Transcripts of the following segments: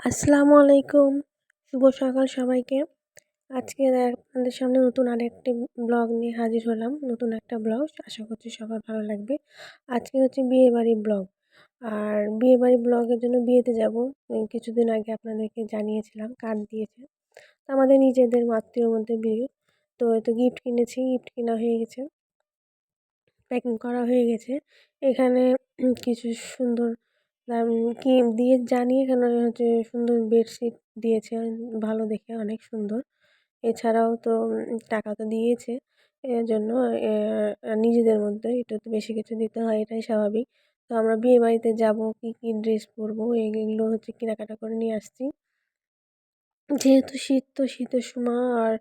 আসসালামু আলাইকুম। শুভ সকাল সবাইকে। আজকে আপনাদের সামনে নতুন আরেকটি ব্লগ নিয়ে হাজির হলাম। নতুন একটা ব্লগ, আশা করছি সবার ভালো লাগবে। আজকে হচ্ছে বিয়েবাড়ি ব্লগ। আর বিয়েবাড়ি ব্লগের জন্য বিয়েতে যাব। কিছুদিন আগে আপনাদেরকে জানিয়েছিলাম কার্ড দিয়েছে। আমাদের নিজেদের আত্মীয়র মধ্যে বিয়ে। তো তো গিফট কিনেছি গিফট কেনা হয়ে গেছে। প্যাকিং করা হয়ে গেছে। এখানে কিছু সুন্দর কি দিয়ে জানিয়ে এখানে হচ্ছে সুন্দর বেডশিট দিয়েছে, ভালো দেখে অনেক সুন্দর। এছাড়াও তো টাকা তো দিয়েছে। এর জন্য নিজেদের মধ্যে একটু তো বেশি কিছু দিতে হয়, এটাই স্বাভাবিক। তো আমরা বিয়ে বাড়িতে যাব, কী কী ড্রেস পরবো এগুলো হচ্ছে কেনাকাটা করে নিয়ে আসছি। যেহেতু শীত, তো শীতের সময় আর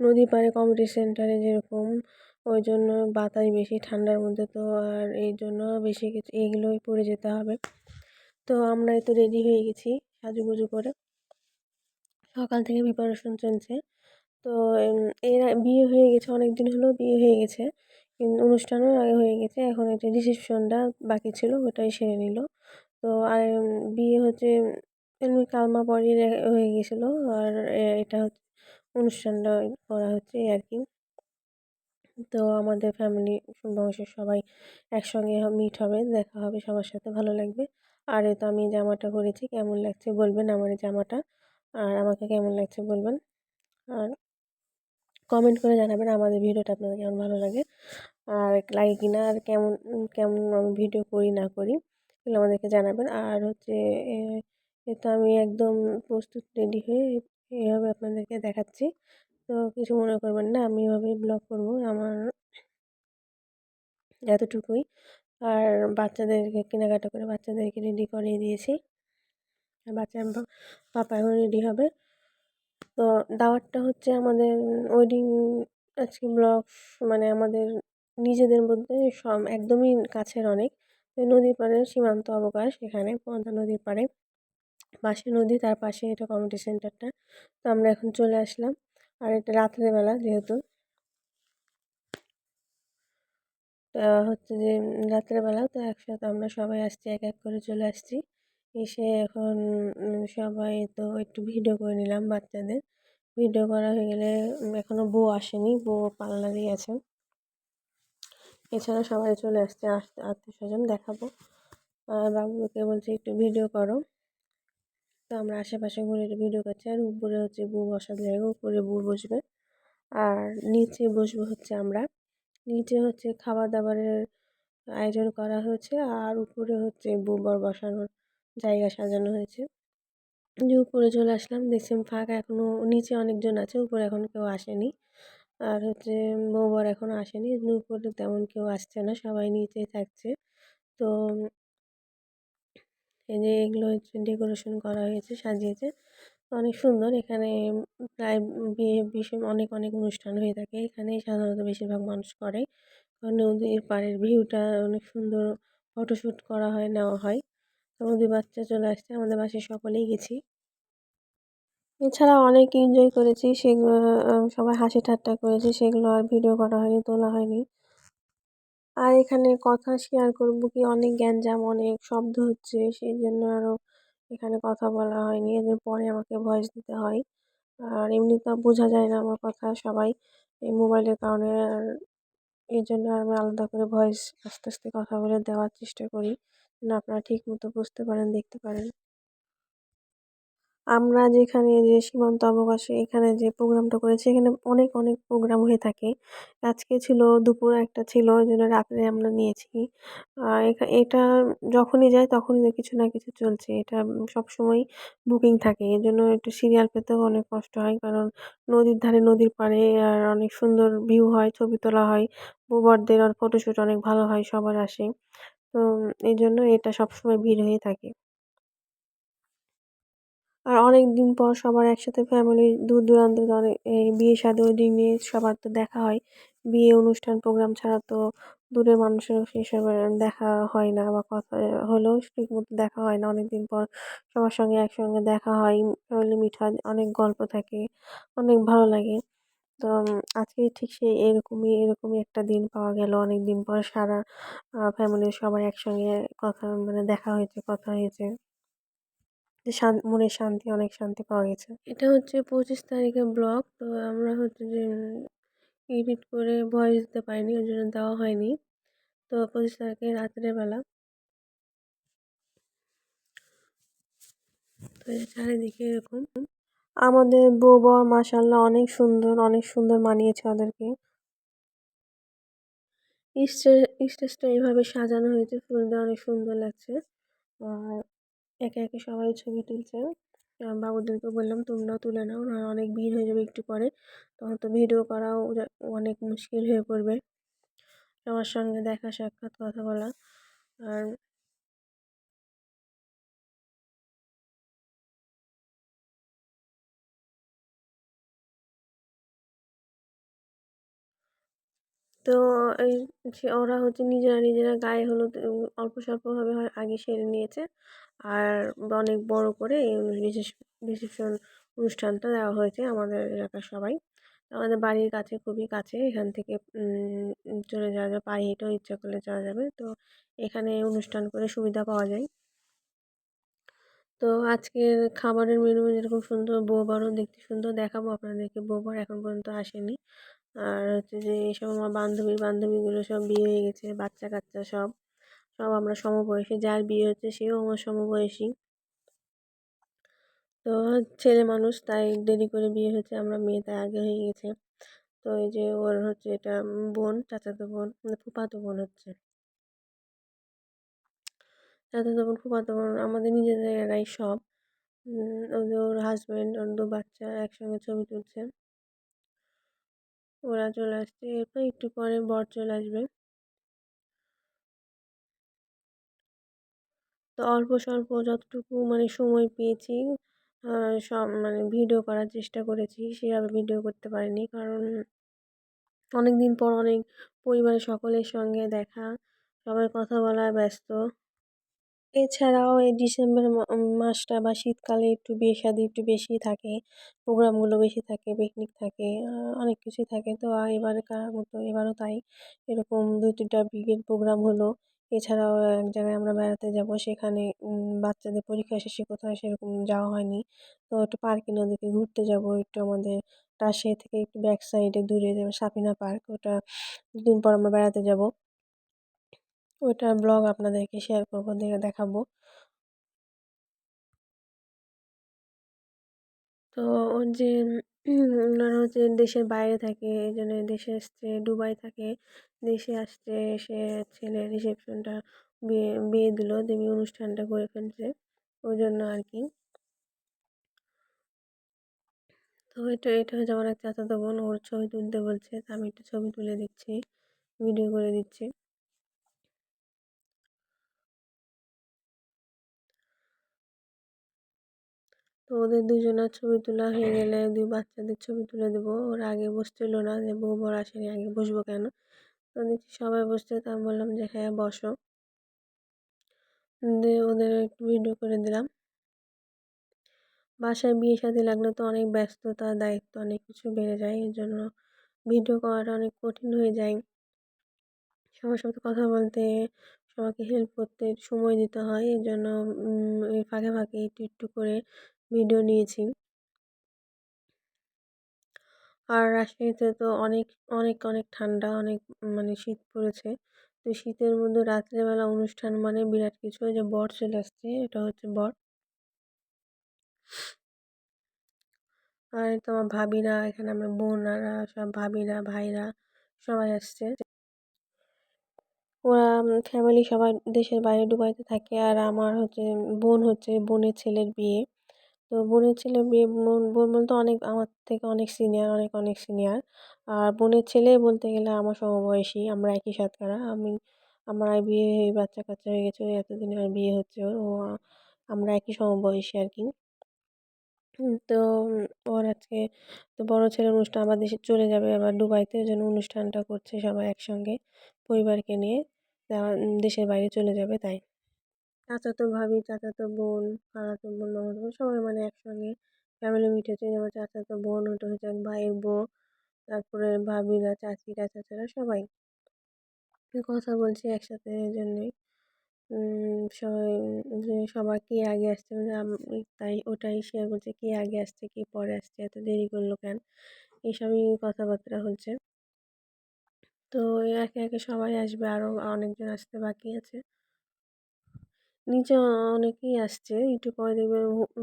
নদী পাড়ে কমিউনিটি সেন্টারে যেরকম, ওই জন্য বাতাস বেশি, ঠান্ডার মধ্যে তো আর এই জন্য বেশি কিছু এইগুলোই পরে যেতে হবে। তো আমরা তো রেডি হয়ে গেছি সাজুগুজু করে। সকাল থেকে প্রিপারেশন চলছে। তো এর বিয়ে হয়ে গেছে অনেক দিন হলেও বিয়ে হয়ে গেছে। অনুষ্ঠানও আগে হয়ে গেছে, এখন একটা রিসেপশনটা বাকি ছিল, ওটাই সেরে নিল। তো, আর বিয়ে হচ্ছে এমনি কালমা পরই হয়ে গেছিল, আর এটা হচ্ছে, অনুষ্ঠানটা করা হচ্ছে আর কি। তো, আমাদের ফ্যামিলি বংশের সবাই একসঙ্গে মিট হবে, দেখা হবে, সবার সাথে ভালো লাগবে। আর এ তো আমি জামাটা করেছি কেমন লাগছে বলবেন আমার এই জামাটা? আর আমাকে কেমন লাগছে বলবেন? আর কমেন্ট করে জানাবেন আমাদের ভিডিওটা আপনাদের কেমন ভালো লাগে। আর লাগে কি না, আর কেমন কেমন আমি ভিডিও করি, না করি, এগুলো আমাদেরকে জানাবেন। আর হচ্ছে, এ তো আমি একদম প্রস্তুত রেডি হয়ে এভাবে আপনাদেরকে দেখাচ্ছি। তো কিছু মনে করবেন না, আমি এভাবেই ব্লগ করব আমার এতটুকুই। আর বাচ্চাদেরকে কেনাকাটা করে বাচ্চাদেরকে রেডি করিয়ে দিয়েছি। আর বাচ্চা পাপা এখন রেডি হবে। তো দাওয়াতটা হচ্ছে আমাদের ওয়েডিং আজকে ব্লগ মানে আমাদের নিজেদের মধ্যে সব একদমই কাছের অনেক। নদীর পাড়ে সীমান্ত অবকাশ, এখানে পদ্মা নদীর পাড়ে। পাশে নদী, তার পাশে এটা কমিউনিটি সেন্টারটা তো আমরা এখন চলে আসলাম। আর এটা রাত্রেবেলা যেহেতু। হচ্ছে যে রাত্রেবেলা তো একসাথে আমরা সবাই আসছি, এক এক করে চলে আসছি। এসে এখন সবাই তো একটু ভিডিও করে নিলাম বাচ্চাদের। ভিডিও করা হয়ে গেলে এখনও বউ আসেনি, বউ পার্লারেই আছে। এছাড়া সবাই চলে আসছে আত্মীয় স্বজন দেখাবো। আর বাবুকে বলছে একটু ভিডিও করো। তো আমরা আশেপাশে ঘুরে একটু ভিডিও করছি, আর উপরে হচ্ছে বউ বসার জায়গা, উপরে বউ বসবে। আর নিচে বসবো হচ্ছে আমরা। নিচে হচ্ছে খাবার দাবারের আয়োজন করা হয়েছে আর উপরে হচ্ছে বর বসানোর জায়গা সাজানো হয়েছে। যে উপরে চলে আসলাম দেখছিলাম ফাঁকা এখনও নিচে অনেকজন আছে, উপরে এখন কেউ আসেনি। আর হচ্ছে বর এখনও আসেনি উপরে তেমন কেউ আসছে না, সবাই নিচেই থাকছে। তো এই যে এগুলো হচ্ছে ডেকোরেশন করা হয়েছে, সাজিয়েছে। অনেক সুন্দর। এখানে প্রায় বিয়ে বিষয় অনেক অনেক অনুষ্ঠান হয়ে থাকে। এখানে সাধারণত বেশিরভাগ মানুষ করে। নদীর পাড়ের ভিউটা অনেক সুন্দর ফটোশ্যুট করা হয়, নেওয়া হয়। নদীর বাচ্চা চলে আসছে, আমাদের বাসায় সকলেই গেছি। এছাড়া অনেক এনজয় করেছি। সেগুলো সবাই হাসি ঠাট্টা করেছি। সেগুলো আর ভিডিও করা হয়নি, তোলা হয়নি। আর এখানে কথা শেয়ার করব কি? অনেক গ্যাঞ্জাম, অনেক শব্দ হচ্ছে। সেই জন্য আরও এখানে কথা বলা হয়নি, এদের পরে আমাকে ভয়েস দিতে হয়। আর এমনি তো বোঝা যায় না আমার কথা সবাই। এই মোবাইলের কারণে আর এই জন্য আমি আলাদা করে ভয়েস আস্তে আস্তে কথা বলে দেওয়ার চেষ্টা করি। যেন আপনারা ঠিক মতো বুঝতে পারেন, দেখতে পারেন। আমরা যেখানে যে সীমান্ত অবকাশে এখানে যে প্রোগ্রামটা করেছি, এখানে অনেক অনেক প্রোগ্রাম হয়ে থাকে। আজকে ছিল, দুপুর একটা ছিল ওই জন্য রাত্রে আমরা নিয়েছি। এটা যখনই যায় তখনই কিছু না কিছু চলছে। এটা সবসময় বুকিং থাকে। এই জন্য একটু সিরিয়াল পেতেও অনেক কষ্ট হয়, কারণ নদীর ধারে, নদীর পাড়ে আর অনেক সুন্দর ভিউ হয়, ছবি তোলা হয়। বউবরদের আর ফটোশ্যুট অনেক ভালো হয়, সবার আসে। তো এই জন্য এটা সবসময় ভিড় হয়ে থাকে। আর অনেক দিন পর সবার একসাথে ফ্যামিলি দূর দূরান্ত অনেক, এই বিয়ে শাদী ওয়েডিং নিয়ে সবার তো দেখা হয়। বিয়ে অনুষ্ঠান প্রোগ্রাম ছাড়া তো দূরের মানুষের সেসব দেখা হয় না বা কথা হলেও ঠিক মতো দেখা হয় না। অনেক দিন পর সবার সঙ্গে একসঙ্গে দেখা হয় ফ্যামিলি হয়, অনেক গল্প থাকে, অনেক ভালো লাগে। তো আজকে ঠিক সেই এরকমই এরকমই একটা দিন পাওয়া গেল। অনেক দিন পর সারা ফ্যামিলির সবাই একসঙ্গে কথা মানে দেখা হয়েছে, কথা হয়েছে। শান মনের শান্তি অনেক শান্তি পাওয়া গেছে। এটা হচ্ছে পঁচিশ তারিখের ব্লগ তো আমরা হচ্ছে যে এডিট করে ভয়েস দিতে পারিনি ওই জন্য দেওয়া হয়নি। তো পঁচিশ তারিখে রাত্রের বেলা। তো চারিদিকে এরকম। আমাদের বউ বর মাসাল্লাহ অনেক সুন্দর অনেক সুন্দর মানিয়েছে ওদেরকে। স্টেজটা এইভাবে সাজানো হয়েছে ফুল দিয়ে অনেক সুন্দর লাগছে। আর একে একে সবাই ছবি তুলছে। বাবুদেরকে বললাম, তোমরাও তুলে নাও, না অনেক ভিড় হয়ে যাবে একটু পরে। তখন তো ভিডিও করাও অনেক মুশকিল হয়ে পড়বে। সবার সঙ্গে দেখা, সাক্ষাৎ, কথা বলা। আর তো এই ওরা হচ্ছে নিজেরা নিজেরা গায়ে হলুদ অল্প স্বল্পভাবে হয় আগে সেরে নিয়েছে। আর অনেক বড় করে এই রিসেপশন অনুষ্ঠানটা দেওয়া হয়েছে আমাদের এলাকার সবাই। আমাদের বাড়ির কাছে, খুবই কাছে, এখান থেকে চলে যাওয়া যায়। পায়ে হেঁটেও ইচ্ছা করলে যাওয়া যাবে। তো এখানে অনুষ্ঠান করে সুবিধা পাওয়া যায়। তো আজকের খাবারের মেনু যেরকম সুন্দর, বউ বড়ও দেখতে সুন্দর দেখাবো। আপনাদেরকে বউ বর এখন পর্যন্ত আসেনি। আর হচ্ছে যে এইসব আমার বান্ধবীর বান্ধবীগুলো সব বিয়ে হয়ে গেছে বাচ্চা কাচ্চা সব সব আমরা সমবয়সী, যার বিয়ে হচ্ছে সেও আমার সমবয়সী। তো ছেলে মানুষ, তাই দেরি করে বিয়ে হচ্ছে, আমরা মেয়ে তাই আগে হয়ে গেছে। তো এই যে ওর হচ্ছে এটা বোন, চাচাতো বোন মানে ফুফাতো বোন হচ্ছে। চাচাতো বোন, ফুফাতো বোন, আমাদের নিজেদেরাই সব। ওদের ওর হাজব্যান্ড ওর দু বাচ্চা একসঙ্গে ছবি তুলছে। ওরা চলে আসছে। এরপর একটু পরে বর চলে আসবে। তো অল্প স্বল্প যতটুকু মানে সময় পেয়েছি সব মানে ভিডিও করার চেষ্টা করেছি, সেভাবে ভিডিও করতে পারিনি। কারণ অনেক দিন পর অনেক পরিবারের সকলের সঙ্গে দেখা, সবাই কথা বলায় ব্যস্ত। এছাড়াও এই ডিসেম্বর মাসটা বা শীতকালে একটু বিয়ে একটু বেশি থাকে, প্রোগ্রামগুলো বেশি থাকে পিকনিক থাকে অনেক কিছুই থাকে। তো এবারকার মতো, এবারও তাই। এরকম দুই তিনটা বিয়ের প্রোগ্রাম হলো। এছাড়াও এক জায়গায় আমরা বেড়াতে যাব, সেখানে বাচ্চাদের পরীক্ষা শেষে কোথাও সেরকম যাওয়া হয়নি। তো একটু পার্কে নদীতে ঘুরতে যাব, একটু আমাদের রাজশাহী থেকে একটু ব্যাক সাইডে দূরে যাব সাপিনা পার্ক, ওটা দুদিন পর আমরা বেড়াতে যাব। ওটার ব্লগ আপনাদেরকে শেয়ার করব, দেখে দেখাবো। তো ওর যে ওনারা হচ্ছে দেশের বাইরে থাকে, এই জন্য দেশে এসছে দুবাই থাকে, দেশে আসছে এসে ছেলে রিসেপশনটা বিয়ে বিয়ে দিল, দেবী অনুষ্ঠানটা করে ফেলছে, ওই জন্য আর কি। তো এটা এটা হচ্ছে আমার এক চাচাতো বোন, ওর ছবি তুলতে বলছে, তা আমি একটু ছবি তুলে দিচ্ছি ভিডিও করে দিচ্ছি। তো ওদের দুজনের ছবি তোলা হয়ে গেলে দুই বাচ্চাদের ছবি তুলে দেবো। ওরা আগে বসছিল না যে বউ বর আসেনি, আগে বসবো কেন? তো দেখছি সবাই বসছে, তা আমি বললাম যে হ্যাঁ বসো। দিয়ে ওদের একটু ভিডিও করে দিলাম। বাসায় বিয়ে শাদী লাগলে তো অনেক ব্যস্ততা, দায়িত্ব অনেক কিছু বেড়ে যায়, এর জন্য ভিডিও করাটা অনেক কঠিন হয়ে যায়। সবার সাথে কথা বলতে, সবাইকে হেল্প করতে সময় দিতে হয় এই জন্য ফাঁকে ফাঁকে একটু একটু করে ভিডিও নিয়েছি। আর রাজশাহীতে তো অনেক অনেক অনেক ঠান্ডা, অনেক মানে শীত পড়েছে। তো শীতের মধ্যে রাত্রেবেলা অনুষ্ঠান মানে বিরাট কিছু যে বর চলে আসছে, এটা হচ্ছে বর। আর তোমার ভাবিরা, এখানে আমার বোনারা, সব ভাবিরা, ভাইরা সবাই আসছে। ওরা ফ্যামিলি সবাই দেশের বাইরে, দুবাইতে থাকে। আর আমার হচ্ছে বোন হচ্ছে বোনের ছেলের বিয়ে। তো বোনের ছেলে বিয়ে বোন বোন বলতে অনেক, আমার থেকে অনেক সিনিয়র অনেক অনেক সিনিয়র আর বোনের ছেলে বলতে গেলে আমার সমবয়সী, আমরা একই সাতকারা। আমি, আমার বিয়ে হয়ে বাচ্চা কাচ্চা হয়ে গেছে, এতদিনে আর বিয়ে হচ্ছে ওর। ও, আমরা একই সমবয়সী আর কি। তো ওর আজকে, তো বড় ছেলের অনুষ্ঠান আমার দেশে চলে যাবে। আবার দুবাইতে ওই জন্য অনুষ্ঠানটা করছে সবাই একসঙ্গে পরিবারকে নিয়ে। দেশের বাইরে চলে যাবে, তাই। চাচাতো ভাবি চাচাতো বোন খালাতো বোন মামাতো বোন, সবাই মানে একসঙ্গে ফ্যামিলি মিটেছে যেমন চাচাতো বোন, ওটা হচ্ছে এক ভাইয়ের বউ, তারপরে ভাবিরা, চাচিরা, চাচারা সবাই। কথা বলছি একসাথে এই জন্যই। সবাই, যে সবার কে আগে আসছে মানে তাই ওটাই শেয়ার করছে কে আগে আসছে, কে পরে আসছে, এত দেরি করল কেন? এইসবই কথাবার্তা হচ্ছে। তো একে একে সবাই আসবে আরও অনেকজন আসতে বাকি আছে। নিচে অনেকেই আসছে। একটু পরে দেখবে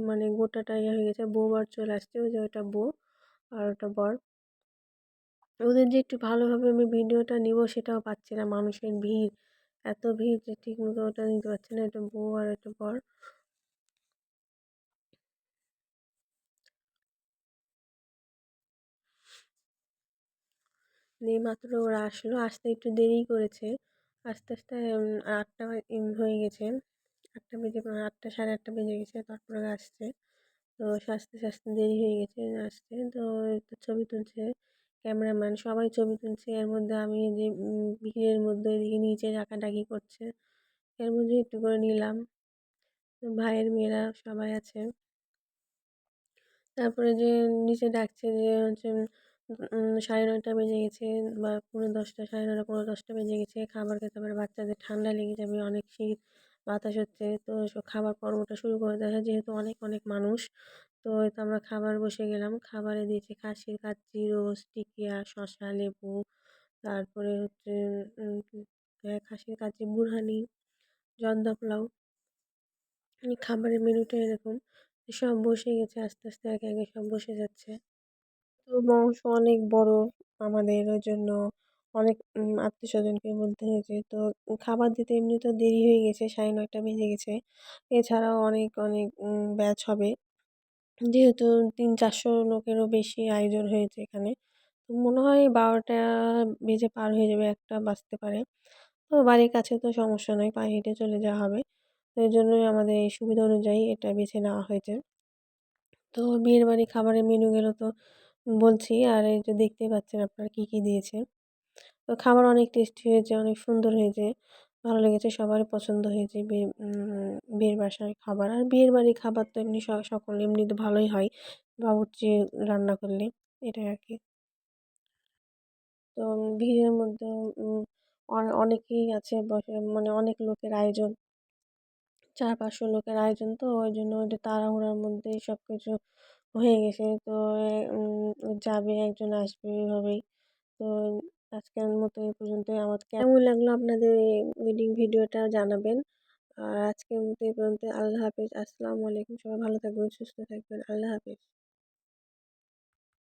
মানে গোটাটা ইয়ে হয়ে গেছে। বউ বর চলে আসছে। ওই যে ওটা বউ আর ওটা বর। ওদের যে একটু ভালোভাবে আমি ভিডিওটা নিব সেটাও পাচ্ছি না। মানুষের ভিড়। এত ভিড় যে ঠিক মতো ওটা নিতে পারছি না। এটা বউ আর এটা বর। দিয়ে মাত্র ওরা আসলো। আসতে একটু দেরি করেছে। আস্তে আস্তে আটটা হয়ে গেছে। আটটা বেজে আটটা সাড়ে আটটা বেজে গেছে, তারপরে আসছে। তো সাজতে সাজতে দেরি হয়ে গেছে আসতে তো একটু ছবি তুলছে, ক্যামেরাম্যান, সবাই ছবি তুলছে। এর মধ্যে আমি যে ভিড়ের মধ্যে এদিকে নিচে ডাকাডাকি করছে, এর মধ্যে একটু করে নিলাম। ভাইয়ের মেয়েরা সবাই আছে। তারপরে যে নিচে ডাকছে যে হচ্ছে সাড়ে নয়টা বেজে গেছে বা পৌনে দশটা, সাড়ে নয়টা, পৌনে দশটা বেজে গেছে। খাবার খেতে পারে বাচ্চাদের ঠান্ডা লেগে যাবে, অনেক শীত। বাতাস হচ্ছে। তো খাবার পর্বটা শুরু করে দেওয়া যেহেতু অনেক অনেক মানুষ, তো তো আমরা খাবার বসে গেলাম। খাবারে দিয়েছে খাসির কাচ্চি রোস্ট টিকিয়া, শসা, লেবু, তারপরে হচ্ছে খাসির কাচ্চি, বুরহানি, জর্দা পোলাও। খাবারের মেনুটা এরকম। সব বসে গেছে, আস্তে আস্তে একে একে সব বসে যাচ্ছে। তো বংশ অনেক বড় আমাদের, ওই জন্য অনেক আত্মীয় স্বজনকে বলতে হয়েছে। তো, খাবার দিতে এমনি তো দেরি হয়ে গেছে, সাড়ে নয়টা বেজে গেছে। এছাড়াও অনেক অনেক ব্যাচ হবে। যেহেতু তিন, চারশো লোকেরও বেশি আয়োজন হয়েছে এখানে। মনে হয় বারোটা বেজে পার হয়ে যাবে, একটা বাজতে পারে। তো বাড়ির কাছে তো সমস্যা নয়, পায়ে হেঁটে চলে যাওয়া হবে। তো এই জন্যই আমাদের এই সুবিধা অনুযায়ী এটা বেছে নেওয়া হয়েছে। তো বিয়ের বাড়ি খাবারের মেনুগুলো তো বলছি, আর এই যে দেখতেই পাচ্ছেন আপনারা কী কী দিয়েছে। তো খাবার অনেক টেস্টি হয়েছে, অনেক সুন্দর হয়েছে। ভালো লেগেছে, সবারই পছন্দ হয়েছে বিয়ে বিয়ের বাসার খাবার। আর বিয়ের বাড়ির খাবার তো এমনি সকল এমনি তো ভালোই হয়, বাবুর্চি রান্না করলে, এটাই আর কি তো ভিড়ের মধ্যে অনেকেই আছে মানে অনেক লোকের আয়োজন। চার পাঁচশো লোকের আয়োজন তো, ওই জন্য ওইটা তাড়াহুড়ার মধ্যেই সব কিছু হয়ে গেছে। তো যাবে, একজন আসবে এভাবেই তো আজকের মতো এই পর্যন্তই। আমার কেমন লাগল আপনাদের এই ওয়েডিং ভিডিওটা জানাবেন। আর আজকের মতো এই পর্যন্ত আল্লাহ হাফিজ। আসসালামু আলাইকুম। সবাই ভালো থাকবেন, সুস্থ থাকবেন। আল্লাহ হাফিজ।